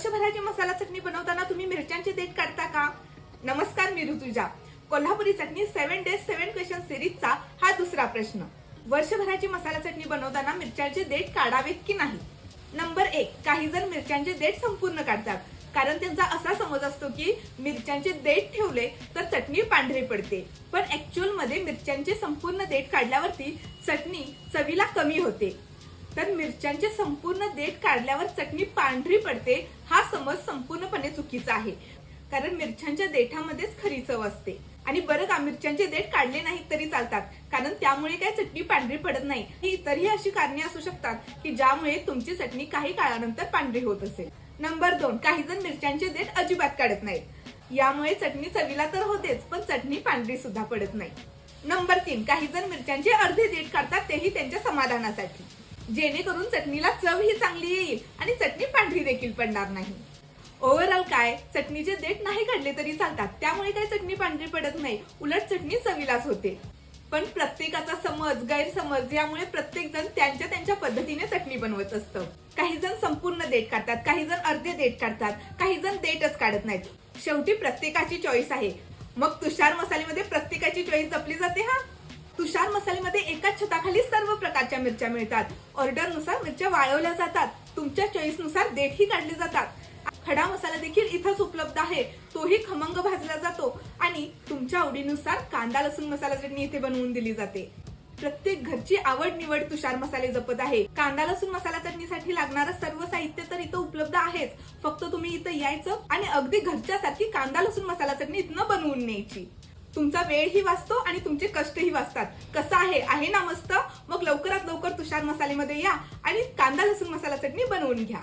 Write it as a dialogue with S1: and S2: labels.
S1: वर्षभराची मसाला चटणी बनवताना तुम्ही मिरच्यांचे देठ काढता का? नमस्कार मी ऋतुजा. कोल्हापुरी चटणी सेव्हन डेज सेव्हन क्वेश्चन सिरीजचा हा दुसरा प्रश्न. वर्षभराची मसाला चटणी बनवताना मिरच्यांचे देठ काढावेत की नाही? नंबर एक काही जण मिरच्यांचे देठ संपूर्ण काढतात. कारण त्यांचा असा समज असतो की मिरच्यांचे देठ ठेवले तर चटणी पांढरी पडते. पण ऍक्च्युअलमध्ये मिरच्यांचे संपूर्ण देठ काढल्यावरती चटणी चवीला कमी होते. तर मिरच्यांचे संपूर्ण देठ काढल्यावर चटणी पांढरी पडते. हा समज संपूर्णपणे चुकीचा आहे. कारण मिरच्यांच्या देठामध्येच खरी चव असते. आणि बरं का मिरच्यांचे देठ काढले नाहीत तरी चालतात. कारण त्यामुळे काय चटणी पांढरी पडत नाही. ही इतरही अशी कारणे असू शकतात की ज्यामुळे तुमची चटणी काही काळानंतर पांढरी होत असेल. नंबर दोन काही जण मिरच्यांचे देठ अजिबात काढत नाहीत. यामुळे चटणी चवीला तर होतेच पण चटणी पांढरी सुद्धा पडत नाही. नंबर तीन काही जण मिरच्यांचे अर्धे देठ काढतात तेही त्यांच्या समाधानासाठी. जेणेकरून चटणीला चव ही चांगली येईल आणि चटणी पांढरी देखील पडणार नाही. ओव्हरऑल काय चटणीचे देठ नाही काढले तरी चालतात. त्यामुळे काय चटणी पांढरी पडत नाही. उलट चटणी चवीलाच होते. पण प्रत्येकाचा समज गैरसमज यामुळे प्रत्येक जण त्यांच्या त्यांच्या पद्धतीने चटणी बनवत असतं. काही जण संपूर्ण देठ काढतात काही जण अर्धे देठ काढतात काही जण देठच काढत नाहीत. शेवटी प्रत्येकाची चॉईस आहे. मग तुषार मसालेमध्ये प्रत्येकाची चॉईस जपली जाते हा? तुषार मसालेमध्ये एकाच छताखाली सर्व प्रकारच्या मिरच्या मिळतात. ऑर्डरनुसार मिरच्या वाळवल्या जातात. तुमच्या चॉईसनुसार देठही काढले जातात. खडा मसाला देखील इथंच उपलब्ध आहे. तोही खमंग भाजला जातो आणि तुमच्या आवडीनुसार कांदा लसूण मसाला चटणी इथे बनवून दिली जाते. प्रत्येक घरची आवड निवड तुषार मसाले जपत आहे. कांदा लसूण मसाला चटणीसाठी लागणारं सर्व साहित्य तर इथं उपलब्ध आहेच. फक्त तुम्ही इथं यायचं आणि अगदी घरच्यासाठी कांदा लसूण मसाला चटणी इथनं बनवून न्यायची. तुमचा वेळही वाचतो आणि तुमचे कष्टही वाचतात. कसं आहे? आहे ना मस्त? मग लवकरात लवकर तुषार मसाल्यामध्ये या आणि कांदा लसूण मसाला चटणी बनवून घ्या.